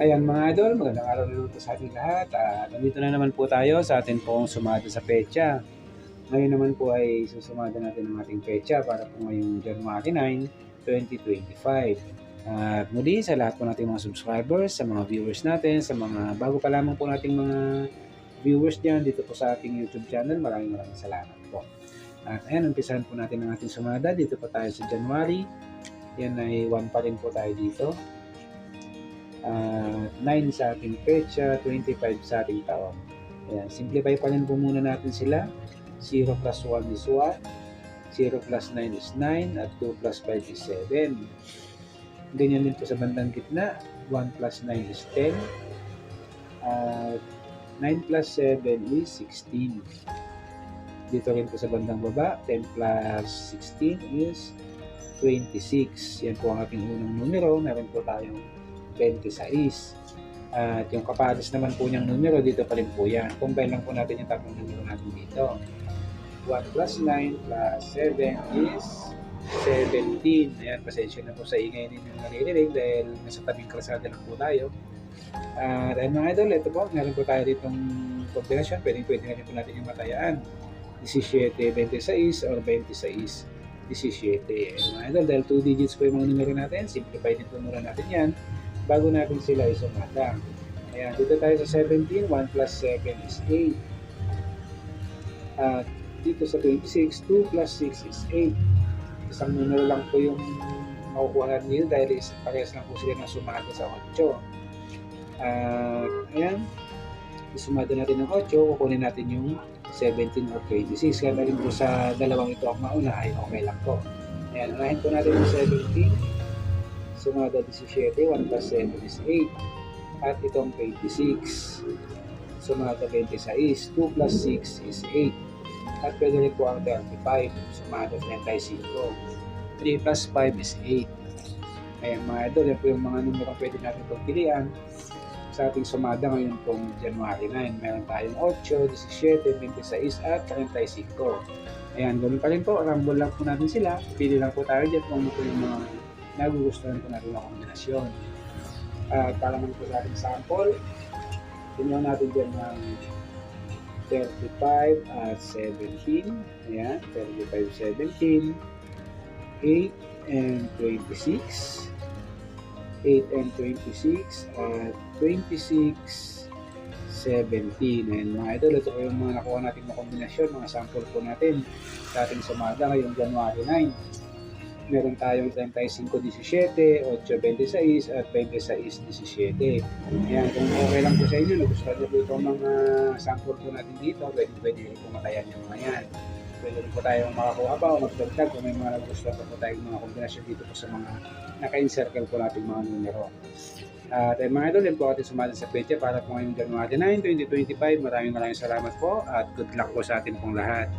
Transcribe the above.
Ayan mga idol, magandang araw na po sa ating lahat. At nandito na naman po tayo sa ating pong sumada sa pecha. Ngayon naman po ay susumada natin ang ating pecha para po ngayong January 9, 2025. At muli sa lahat po nating mga subscribers, sa mga viewers natin, sa mga bago pa lamang po nating mga viewers dyan dito po sa ating YouTube channel, maraming maraming salamat po. At ayan, umpisahan po natin ang ating sumada. Dito po tayo sa January. Yan ay 1 pa rin po tayo dito. Ah, 9 sa ating pecha, 25 sa ating taon. Ayan, simplify pa rin po muna natin sila. 0 plus 1 is 1, 0 plus 9 is 9, at 2 plus 5 is 7. Ganyan din po sa bandang gitna, 1 plus 9 is 10, at 9 plus 7 is 16. Dito rin po sa bandang baba, 10 plus 16 is 26. Yan po ang ating unang numero. Meron po tayong 26. At yung kapares naman po niyang numero, dito pa rin po yan. Combine lang po natin yung tatlong numero natin dito. 1 plus 9 plus 7 is 17. Ayan, pasensya na po sa ingay ninyo naririnig dahil nasa tabing kalsada lang po tayo. At ayun mga idol, ito po, meron po tayo ditong kombinasyon. Pwede pwede na rin po natin yung matayaan. 17, 26 or 26, 17. Ayun mga idol, dahil 2 digits po yung mga numero natin, simplify din po muna natin yan bago natin sila isumada. Ayan, dito tayo sa 17, 1 plus 7 is 8. At dito sa 26, 2 plus 6 is 8. Isang numero lang po yung makukuha niyo dahil is, parehas lang po sila ng sumada sa 8. At ayan, isumada natin ng 8, kukunin natin yung 17 or 26. Kaya rin po sa dalawang ito ang mauna ay okay lang po. Ayan, unahin po natin yung 17. Sumada 17, 1 plus 7 is 8. At itong 26. Sumada 26, 2 plus 6 is 8. At pwede rin po ang 35. Sumada 35. 3 plus 5 is 8. Ayan mga idol, yan po yung mga numero pwede natin pagpilian sa ating sumada ngayon pong January 9. Meron tayong 8, 17, 26 at 35. Ayan, ganun pa rin po. Rumble lang po natin sila. Pili lang po tayo dyan kung ano po yung mga nagugustuhan natin na kombinasyon. At para naman po sa ating sample, tingnan natin dyan ng 35 at 17. Ayan, 35, 17. 8 and 26. 8 and 26 at 26 17 and mga idol ito yung mga nakuha natin na kombinasyon mga sample po natin sa ating sumada ngayong January 9 meron tayong 35-17 8-26 at 26-17 ayan kung okay lang po sa inyo nagustuhan nyo po itong mga sample po natin dito pwede pwede rin pumatayan yung mga yan pwede rin po tayong makakuha pa o magdagdag kung may mga nagustuhan pa po tayong mga kombinasyon dito po sa mga naka-encircle po natin mga numero at uh, mga idol, yan po ating sumali sa pecha para po ngayong January 9, 2025. Maraming maraming salamat po at good luck po sa atin pong lahat.